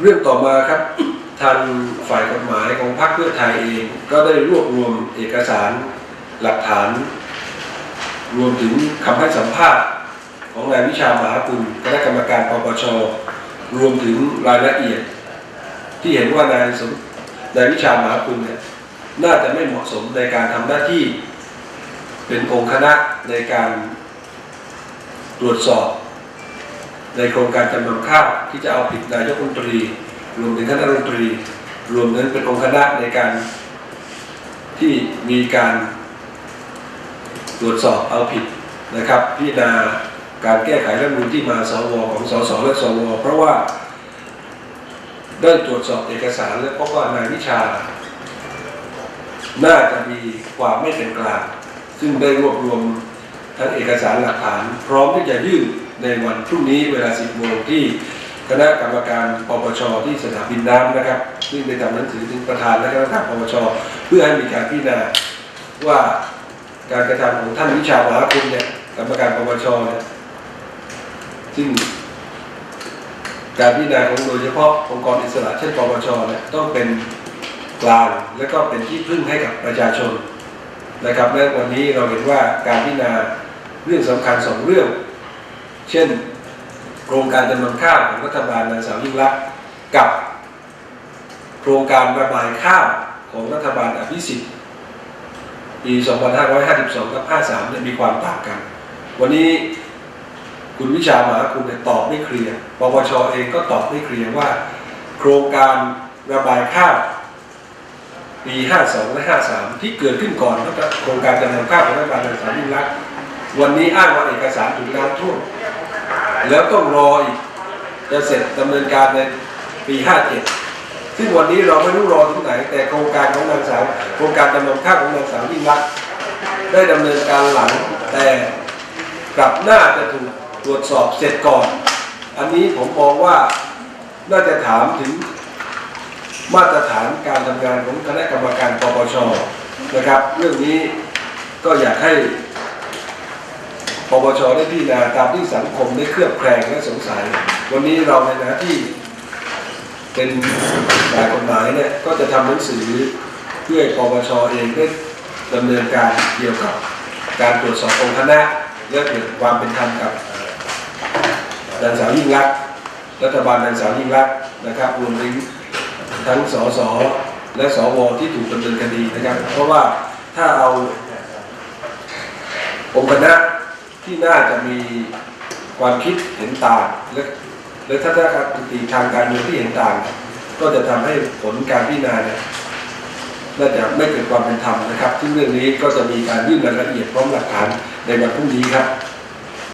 เรื่องต่อมาครับทางฝ่ายกฎหมายของพรรคเพื่อไทยเองก็ได้รวบรวมเอกสารหลักฐาน รวมถึงคำให้สัมภาษณ์ของนายวิชามหาคุณคณะกรรมการปปชรวมถึงรายละเอียด ที่เห็นว่านายสมนายวิชามหาคุณเนี่ยน่าจะไม่เหมาะสมในการทำหน้าที่ เป็นองค์คณะในการตรวจสอบ ในโครงการจำนำข้าวที่จะเอาผิดนายกรัฐมนตรี รวมถึงคณะรัฐมนตรี รวมนั้นเป็นองค์คณะในการที่มีการตรวจสอบเอาผิดนะครับ พิจารณาการแก้ไขรัฐมนูญที่มาสวของสสและสวเพราะว่าได้ตรวจสอบเอกสารและพบว่านายวิชา น่าจะมีความไม่เป็นกลาง ซึ่งได้รวบรวมทั้งเอกสารหลักฐาน พร้อมที่จะยื่น ในวันพรุ่งนี้เวลา 10โมงที่คณะกรรมการปปชที่สนามบินน้ำนะครับ ซึ่งได้ทำหนังสือถึงประธานและคณะกรรมการปปชเพื่อให้มีการพิจารณาว่าการกระทำของท่านวิชามหาคุณเนี่ยกรรมการปปชเนี่ยซึ่งการพิจารณาของโดยเฉพาะองค์กรอิสระเช่นปปชเนี่ยต้องเป็นกลางและก็เป็นที่พึ่งให้กับประชาชนนะครับและวันนี้เราเห็นว่าการพิจารณาเรื่องสำคัญสองเรื่อง เช่นโครงการจำนำข้าวของรัฐบาลนางสาวยิ่งลักษณ์กับ โครงการระบายข้าวของรัฐบาลอภิสิทธิ์ปี 2552 กับ 53 เนี่ยมีความต่างกัน วันนี้คุณวิชาหมาคุณเนี่ยตอบไม่เคลียร์ปปชเองก็ตอบไม่เคลียร์ว่า โครงการระบายข้าวปี 52 และ 53 ที่เกิดขึ้นก่อนแล้วก็โครงการจำนำข้าวของรัฐบาลนางสาวยิ่งลักษณ์ วันนี้อ้างว่าเอกสารถูกน้ำท่วมแล้วต้องรออีกจะเสร็จดำเนินการในปี 57 ซึ่งวันนี้เราไม่รู้รอถึงไหน แต่โครงการของนางสาวโครงการจำนำข้าของนางสาวยิ่งลักได้ดำเนินการหลังแต่กลับหน้าจะถูกตรวจสอบเสร็จก่อน อันนี้ผมมองว่าน่าจะถามถึงมาตรฐานการทำงานของคณะกรรมการปปชนะครับ เรื่องนี้ก็อยากให้ ปปชได้พิจารณาตามที่สังคมได้เคลือบแคลงและสงสัย วันนี้เราในหน้าที่เป็นฝ่ายกฎหมายเนี่ยก็จะทำหนังสือเพื่อให้ปปชเองได้ดำเนินการเกี่ยวกับการตรวจสอบองค์คณะและเกิดความเป็นธรรมกับนางสาวยิ่งรักรัฐบาลนางสาวยิ่งรักนะครับรวมถึงทั้งสสและสวที่ถูกดำเนินคดีนะครับ เพราะว่าถ้าเอาองค์คณะ ที่น่าจะมีความคิดเห็นต่างและและทัศนคติทางการเมืองที่เห็นต่าง ก็จะทำให้ผลการพิจารณาเนี่ยน่าจะไม่เกิดความเป็นธรรมนะครับ ซึ่งเรื่องนี้ก็จะมีการยื่นรายละเอียดพร้อมหลักฐานในวันพรุ่งนี้ครับ